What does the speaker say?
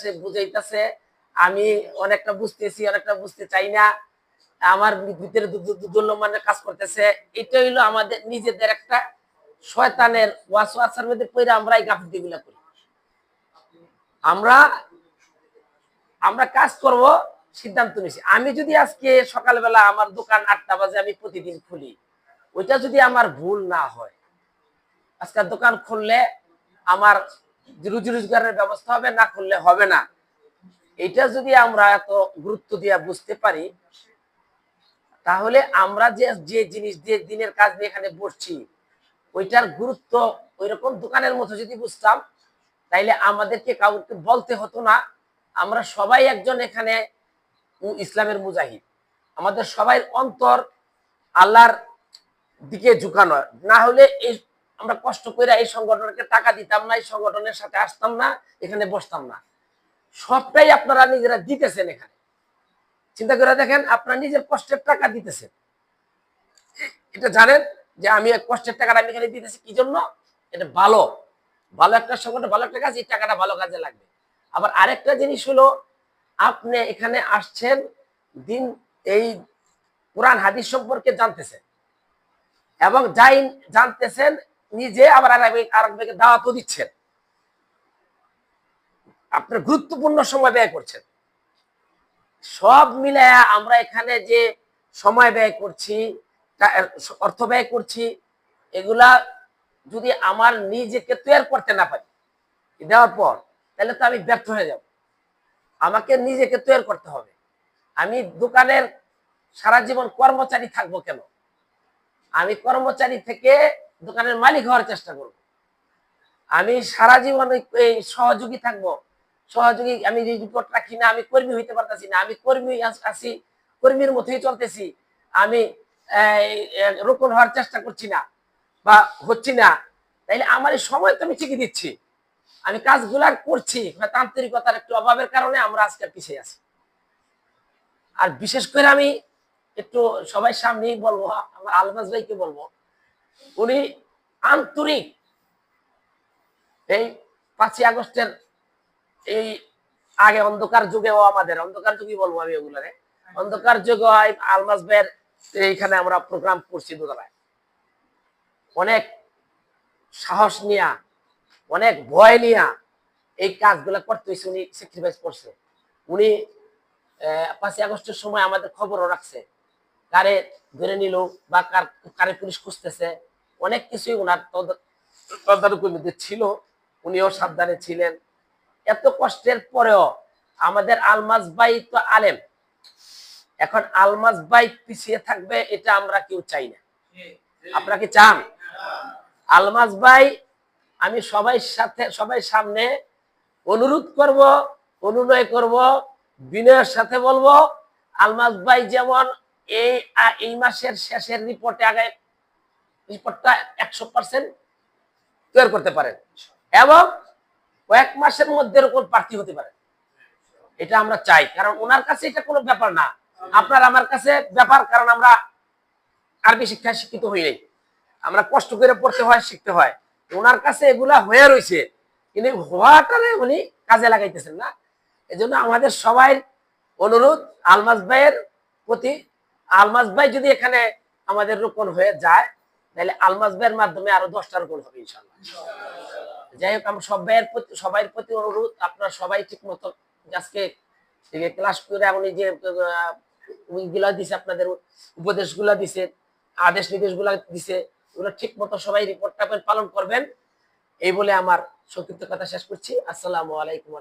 সে বুঝাইতেছে। আমি অনেকটা বুঝতেছি, অনেকটা বুঝতে চাই না। আমার ভিতরে দুর্লমানের কাজ করতেছে। এটা হইল আমাদের নিজেদের একটা শয়তানের ওয়াসওয়াসার মধ্যে পড়ে আমরা এই গাফিলতি গুলা করি। আমরা আমরা কাজ করব, সিদ্ধান্ত নিছি। আমি যদি আজকে সকালবেলা আমার দোকান আটটা বাজে আমি প্রতিদিন খুলি, ওইটা যদি আমার ভুল না হয়, আজকে দোকান খুললে আমার রুজি রোজগারের ব্যবস্থা হবে, না খুললে হবে না। এটা যদি আমরা এত গুরুত্ব দিয়ে বুঝতে পারি, তাহলে আমরা যে যে জিনিস যে দিনের কাজ নিয়ে এখানে বসছি, ওইটার গুরুত্ব ওই রকম দোকানের মতো যদি বুঝতাম, তাইলে আমাদেরকে কাউকে বলতে হতো না। আমরা সবাই একজন এখানে ইসলামের মুজাহিদ। আমাদের সবাই অন্তর আল্লাহর দিকে ঝুঁকানো। না হলে আমরা কষ্ট করে এই সংগঠনকে টাকা দিতাম না, এই সংগঠনের সাথে আসতাম না, এখানে বসতাম না। সবটাই আপনারা নিজেরা দিতেছেন এখানে। চিন্তা করে দেখেন, আপনারা নিজের কষ্টের টাকা দিতেছেন। এটা জানেন যে আমি কষ্টের টাকাটা আমি এখানে দিতেছি কি জন্য? এটা ভালো। ভালো একটা সংগঠন, ভালো একটা কাজ, এই টাকাটা ভালো কাজে লাগবে। আবার আরেকটা জিনিস হলো, আপনি এখানে আসছেন, দিন এই কোরআন হাদিস সম্পর্কে জানতেছেন। এবং যাই জানতেছেন নিজে আবার আরেক আরেকজনকে দাওয়াতও দিচ্ছেন। আপনার গুরুত্বপূর্ণ সময় ব্যয় করছেন। সব মিলে আমরা এখানে যে সময় ব্যয় করছি অর্থ ব্যয় করছি, এগুলা যদি আমার নিজেকে তৈরি করতে না পারি দেওয়ার পর, তাহলে তো আমি ব্যর্থ হয়ে যাব। আমাকে নিজেকে তৈরি করতে হবে। আমি দোকানের সারা জীবন কর্মচারী থাকব কেন? আমি কর্মচারী থেকে দোকানের মালিক হওয়ার চেষ্টা করব। আমি সারা জীবন সহযোগী থাকব। সহযোগী, আমি রিপোর্ট রাখি না আমি কর্মী হইতে পারতেছি না। আমি কর্মী আছি, কর্মীর মতোই চলতেছি। আমি রোপণ হওয়ার চেষ্টা করছি না বা হচ্ছি না। তাইলে আমার সময় তো আমি ঠিকই দিচ্ছি। আমি কাজগুলা করছি তান্ত্রিকতার একটু অভাবের কারণে আমরা আজকে পিছিয়ে আছি। আর বিশেষ করে আমি একটু সবাই সামনেই বলব, আমার আলমাজ ভাইকে বলব উনি আন্তরিক। এই পাঁচই আগস্টের এই আগে অন্ধকার যুগেও আমাদের, অন্ধকার যুগই বলব আমি ওগুলারে অন্ধকার যুগে আলমাজ ভাইয়ের এইখানে আমরা প্রোগ্রাম করছি দোতলায়। অনেক সাহস নিয়া, অনেক ভয় নিয়া এই কাজগুলো করতে হয়েছে উনি স্যাক্রিফাইস করছে। উনি পাঁচই আগস্টের সময় আমাদের খবরও রাখছে। কারে ধরে নিল বা কার কারে পুলিশ খুঁজতেছে। অনেক কিছুই ওনার তদ- তদারকির মধ্যে ছিল। উনিও সাবধানে ছিলেন। এত কষ্টের পরেও আমাদের আলমাজ ভাই তো আলেম। এখন আলমাজ ভাই পিছিয়ে থাকবে এটা আমরা কেউ চাই না। আপনারা কি চান? আলমাজ ভাই, আমি সবাই সাথে সবাই সামনে অনুরোধ করব, অনুনয় করব, বিনয়ের সাথে বলব, আলমাজ ভাই যেমন এই মাসের শেষের রিপোর্টে আগে রিপোর্টটা একশো পার্সেন্ট তৈরি করতে পারেন। এবং কয়েক মাসের মধ্যে এরকম প্রার্থী হতে পারে এটা আমরা চাই। কারণ ওনার কাছে এটা কোনো ব্যাপার না। আপনার আমার কাছে ব্যাপার, কারণ আমরা আরবি শিক্ষায় শিক্ষিত হই নাই। আমরা কষ্ট করে পড়তে হয়, শিখতে হয়। ওনার কাছে এগুলা হয়ে রয়েছে কিন্তু হওয়াটারে উনি কাজে লাগাইতেছেন না। এজন্য আমাদের সবাই অনুরোধ, আলমাজ ভাইয়ের প্রতি আলমাজ ভাই যদি এখানে আমাদের রোপণ হয়ে যায়, তাহলে আলমাজ ভাইয়ের মাধ্যমে আরও দশটা রোপণ হবে ইনশাল্লাহ যাই হোক, আমরা সব ভাইয়ের প্রতি সবাই প্রতি অনুরোধ, আপনারা সবাই ঠিক মতো আজকে ক্লাস করে এমন যে গুলা দিছে, আপনাদের উপদেশগুলা দিছে, আদেশ নির্দেশগুলা দিছে ওগুলো ঠিক মতো সবাই রিপোর্টটা পালন করবেন। এই বলে আমার সংক্ষিপ্ত কথা শেষ করছি। আসসালামু আলাইকুম।